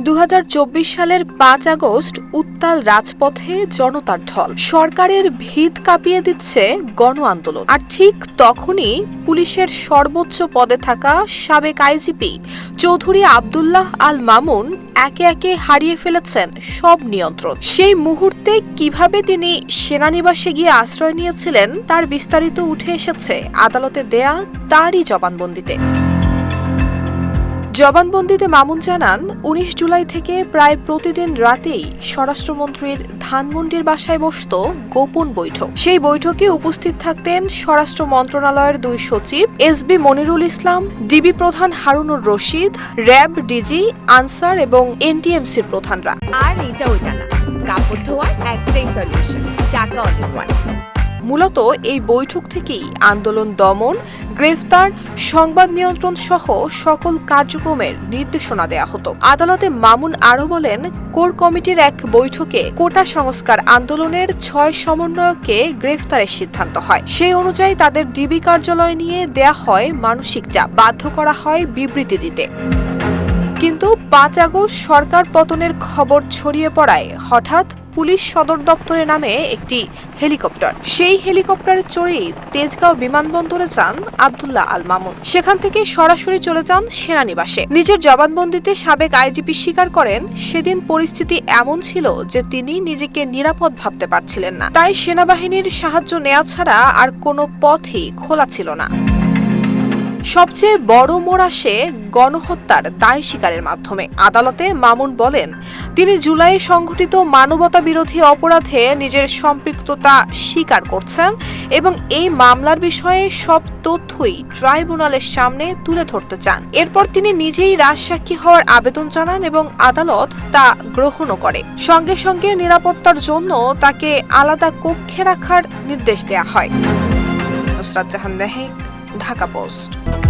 দু হাজার চব্বিশ সালের পাঁচ আগস্ট উত্তাল রাজপথে জনতার ঢল। সরকারের ভিত কাঁপিয়ে দিচ্ছে গণ আন্দোলন। আর ঠিক তখনই পুলিশের সর্বোচ্চ পদে থাকা সাবেক আইজিপি চৌধুরী আবদুল্লাহ আল মামুন একে একে হারিয়ে ফেলেছেন সব নিয়ন্ত্রণ। সেই মুহূর্তে কীভাবে তিনি সেনানিবাসে গিয়ে আশ্রয় নিয়েছিলেন, তার বিস্তারিত উঠে এসেছে আদালতে দেয়া তারই জবানবন্দিতে। জবানবন্দিতে মামুন জানান, উনিশ জুলাই থেকে প্রায় প্রতিদিন রাতেই স্বরাষ্ট্রমন্ত্রীর ধানমন্ডির বাসায় বসত গোপন বৈঠক। সেই বৈঠকে উপস্থিত থাকতেন স্বরাষ্ট্র মন্ত্রণালয়ের দুই সচিব, S B Monirul Islam, DB প্রধান হারুনুর রশিদ, র্যাব ডিজি, আনসার এবং এনটিএমসির প্রধানরা। আর এটা ওইটা না। কাপড় ধোয়ার একটাই সলিউশন চাকা অনেক মূলত এই বৈঠক থেকেই আন্দোলন দমন, গ্রেফতার, সংবাদ নিয়ন্ত্রণ সহ সকল কার্যক্রমের নির্দেশনা দেয়া হতো। আদালতে মামুন আরও বলেন, কোর কমিটির এক বৈঠকে কোটা সংস্কার আন্দোলনের ছয় সমন্বয়ককে গ্রেফতারের সিদ্ধান্ত হয়। সেই অনুযায়ী তাদের ডিবি কার্যালয় নিয়ে দেয়া হয় মানসিক চাপ, বাধ্য করা হয় বিবৃতি দিতে। কিন্তু পাঁচ আগস্ট সরকার পতনের খবর ছড়িয়ে পড়ায় হঠাৎ পুলিশ সদর দপ্তরে নামে একটি হেলিকপ্টার। সেই হেলিকপ্টারে চড়েই তেজগাঁও বিমানবন্দরে যান আবদুল্লাহ আল মামুন। সেখান থেকে সরাসরি চলে যান সেনানিবাসে। নিজের জবানবন্দিতে সাবেক আইজিপি স্বীকার করেন, সেদিন পরিস্থিতি এমন ছিল যে তিনি নিজেকে নিরাপদ ভাবতে পারছিলেন না। তাই সেনাবাহিনীর সাহায্য নেওয়া ছাড়া আর কোনো পথই খোলা ছিল না। সবচেয়ে বড় মোড় আসে গণহত্যার দায় স্বীকারের মাধ্যমে। আদালতে মামুন বলেন, তিনি জুলাই সংঘটিত মানবতা বিরোধী অপরাধে নিজের সম্পৃক্ততা স্বীকার করছেন এবং এই মামলার বিষয়ে সব তথ্যই ট্রাইব্যুনালের সামনে তুলে ধরতে চান। এরপর তিনি নিজেই রাজসাক্ষী হওয়ার আবেদন জানান এবং আদালত তা গ্রহণও করে। সঙ্গে সঙ্গে নিরাপত্তার জন্য তাকে আলাদা কক্ষে রাখার নির্দেশ দেয়া হয়। নুসরাত জাহান মেহেক ঢাকা পোস্ট।